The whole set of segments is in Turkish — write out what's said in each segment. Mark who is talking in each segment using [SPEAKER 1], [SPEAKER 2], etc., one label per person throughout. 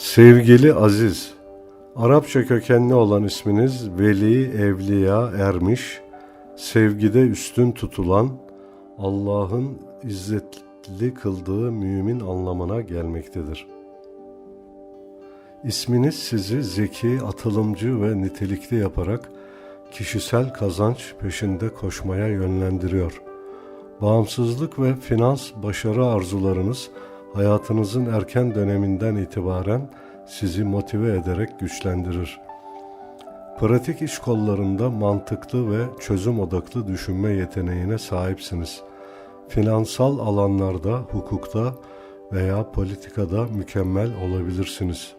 [SPEAKER 1] Sevgili Aziz, Arapça kökenli olan isminiz Veli Evliya Ermiş, sevgide üstün tutulan, Allah'ın izzetli kıldığı mümin anlamına gelmektedir. İsminiz sizi zeki, atılımcı ve nitelikli yaparak kişisel kazanç peşinde koşmaya yönlendiriyor. Bağımsızlık ve finans başarı arzularınız hayatınızın erken döneminden itibaren sizi motive ederek güçlendirir. Pratik iş kollarında mantıklı ve çözüm odaklı düşünme yeteneğine sahipsiniz. Finansal alanlarda, hukukta veya politikada mükemmel olabilirsiniz.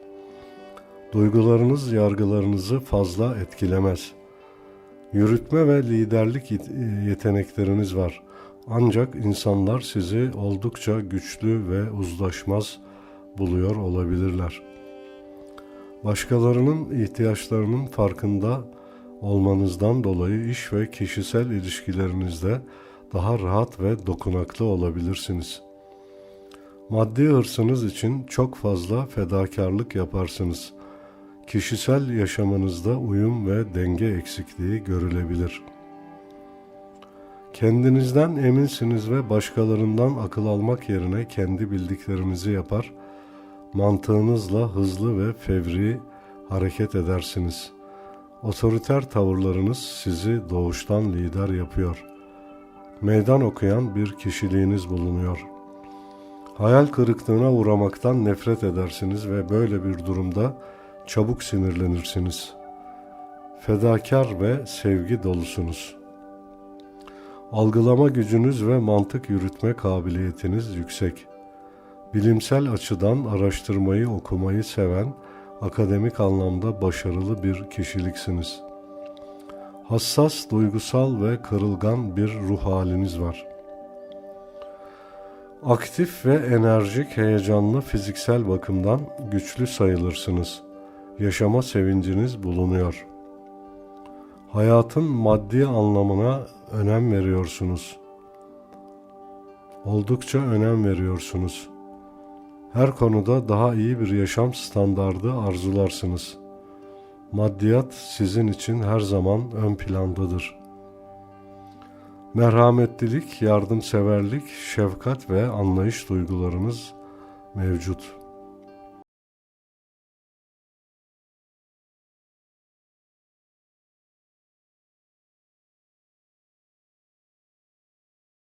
[SPEAKER 1] Duygularınız yargılarınızı fazla etkilemez. Yürütme ve liderlik yet- yetenekleriniz var. Ancak insanlar sizi oldukça güçlü ve uzlaşmaz buluyor olabilirler. Başkalarının ihtiyaçlarının farkında olmanızdan dolayı iş ve kişisel ilişkilerinizde daha rahat ve dokunaklı olabilirsiniz. Maddi hırsınız için çok fazla fedakarlık yaparsınız. Kişisel yaşamınızda uyum ve denge eksikliği görülebilir.'' Kendinizden eminsiniz ve başkalarından akıl almak yerine kendi bildiklerinizi yapar, mantığınızla hızlı ve fevri hareket edersiniz. Otoriter tavırlarınız sizi doğuştan lider yapıyor. Meydan okuyan bir kişiliğiniz bulunuyor. Hayal kırıklığına uğramaktan nefret edersiniz ve böyle bir durumda çabuk sinirlenirsiniz. Fedakar ve sevgi dolusunuz.'' Algılama gücünüz ve mantık yürütme kabiliyetiniz yüksek. Bilimsel açıdan araştırmayı okumayı seven, akademik anlamda başarılı bir kişiliksiniz. Hassas, duygusal ve kırılgan bir ruh haliniz var. Aktif ve enerjik, heyecanlı fiziksel bakımdan güçlü sayılırsınız. Yaşama sevinciniz bulunuyor.'' Hayatın maddi anlamına önem veriyorsunuz. Oldukça önem veriyorsunuz. Her konuda daha iyi bir yaşam standardı arzularsınız. Maddiyat sizin için her zaman ön plandadır. Merhametlilik, yardımseverlik, şefkat ve anlayış duygularınız mevcut.